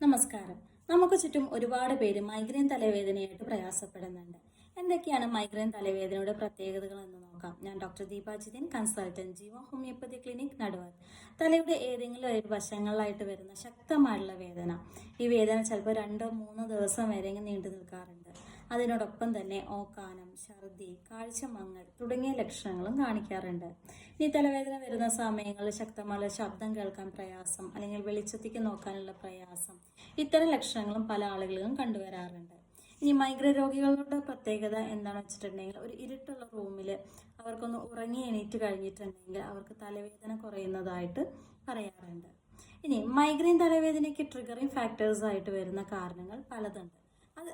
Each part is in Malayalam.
നമസ്കാരം. നമുക്ക് ചുറ്റും ഒരുപാട് പേര് മൈഗ്രെയിൻ തലവേദനയായിട്ട് പ്രയാസപ്പെടുന്നുണ്ട്. എന്തൊക്കെയാണ് മൈഗ്രെയിൻ തലവേദനയുടെ പ്രത്യേകതകൾ എന്ന് നോക്കാം. ഞാൻ doctor Deepajidin consultant Jeeva homeopathy clinic നടുവർ തലയുടെ ഏതെങ്കിലും ഒരു വശങ്ങളിലായിട്ട് വരുന്ന ശക്തമായിട്ടുള്ള വേദന. ഈ വേദന ചിലപ്പോൾ രണ്ടോ മൂന്നോ ദിവസം വരെ നീണ്ടു നിൽക്കാറുണ്ട്. അതിനോടൊപ്പം തന്നെ ഓക്കാനം ഛർദി കാഴ്ചമങ്ങൽ തുടങ്ങിയ ലക്ഷണങ്ങളും കാണിക്കാറുണ്ട്. ഇനി തലവേദന വരുന്ന സമയങ്ങളിൽ ശക്തമായ ശബ്ദം കേൾക്കാൻ പ്രയാസം അല്ലെങ്കിൽ വെളിച്ചത്തേക്ക് നോക്കാനുള്ള പ്രയാസം ഇത്തരം ലക്ഷണങ്ങളും പല ആളുകളിലും കണ്ടുവരാറുണ്ട്. ഇനി മൈഗ്രെയിൻ രോഗികളുടെ പ്രത്യേകത എന്താണെന്ന് വെച്ചിട്ടുണ്ടെങ്കിൽ ഒരു ഇരുട്ടുള്ള റൂമിൽ അവർക്കൊന്ന് ഉറങ്ങി എണീറ്റ് കഴിഞ്ഞിട്ടുണ്ടെങ്കിൽ അവർക്ക് തലവേദന കുറയുന്നതായിട്ട് പറയാറുണ്ട്. ഇനി മൈഗ്രെയിൻ തലവേദനയ്ക്ക് ട്രിഗറിങ് ഫാക്ടേഴ്സ് ആയിട്ട് വരുന്ന കാരണങ്ങൾ പലതുണ്ട്. അത്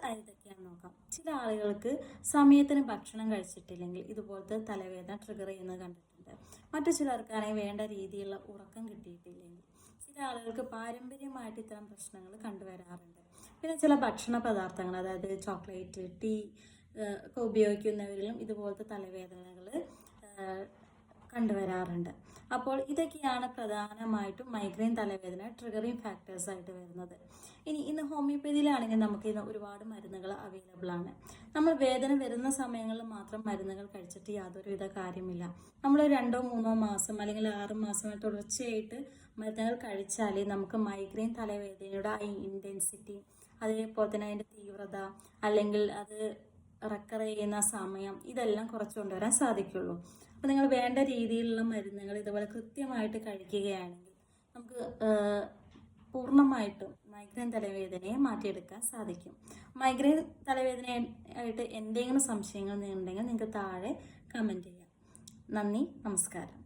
ചില ആളുകൾക്ക് സമയത്തിന് ഭക്ഷണം കഴിച്ചിട്ടില്ലെങ്കിൽ ഇതുപോലത്തെ തലവേദന ട്രിഗർ ചെയ്യുന്നത് കണ്ടിട്ടുണ്ട്. മറ്റു ചിലർക്കാണെങ്കിൽ വേണ്ട രീതിയിലുള്ള ഉറക്കം കിട്ടിയിട്ടില്ലെങ്കിൽ ചില ആളുകൾക്ക് പാരമ്പര്യമായിട്ട് ഇത്തരം പ്രശ്നങ്ങൾ കണ്ടുവരാറുണ്ട്. പിന്നെ ചില ഭക്ഷണ പദാർത്ഥങ്ങൾ അതായത് ചോക്ലേറ്റ് ടീ ഒക്കെ ഉപയോഗിക്കുന്നവരിലും ഇതുപോലത്തെ തലവേദനകൾ കണ്ടുവരാറുണ്ട്. അപ്പോൾ ഇതൊക്കെയാണ് പ്രധാനമായിട്ടും മൈഗ്രെയിൻ തലവേദന ട്രിഗറിങ് ഫാക്ടേഴ്സ് ആയിട്ട് വരുന്നത്. ഇനി ഇന്ന് ഹോമിയോപ്പതിയിലാണെങ്കിൽ നമുക്ക് ഇന്ന് ഒരുപാട് മരുന്നുകൾ അവൈലബിൾ ആണ്. നമ്മൾ വേദന വരുന്ന സമയങ്ങളിൽ മാത്രം മരുന്നുകൾ കഴിച്ചിട്ട് യാതൊരുവിധ കാര്യമില്ല. നമ്മൾ രണ്ടോ മൂന്നോ മാസം അല്ലെങ്കിൽ ആറ് മാസം തുടർച്ചയായിട്ട് മരുന്നുകൾ കഴിച്ചാലേ നമുക്ക് മൈഗ്രെയിൻ തലവേദനയുടെ ആ ഇന്റൻസിറ്റി അതേപോലെ തന്നെ അതിന്റെ തീവ്രത അല്ലെങ്കിൽ അത് റെക്കർ ചെയ്യുന്ന സമയം ഇതെല്ലാം കുറച്ച് കൊണ്ടുവരാൻ സാധിക്കുള്ളൂ. അപ്പോൾ നിങ്ങൾ വേണ്ട രീതിയിലുള്ള മരുന്നുകൾ ഇതുപോലെ കൃത്യമായിട്ട് കഴിക്കുകയാണെങ്കിൽ നമുക്ക് പൂർണമായിട്ടും മൈഗ്രെയിൻ തലവേദനയെ മാറ്റിയെടുക്കാൻ സാധിക്കും. മൈഗ്രെയിൻ തലവേദന ആയിട്ട് എന്തെങ്കിലും സംശയങ്ങൾ ഉണ്ടെങ്കിൽ നിങ്ങൾക്ക് താഴെ കമന്റ് ചെയ്യാം. നന്ദി നമസ്കാരം.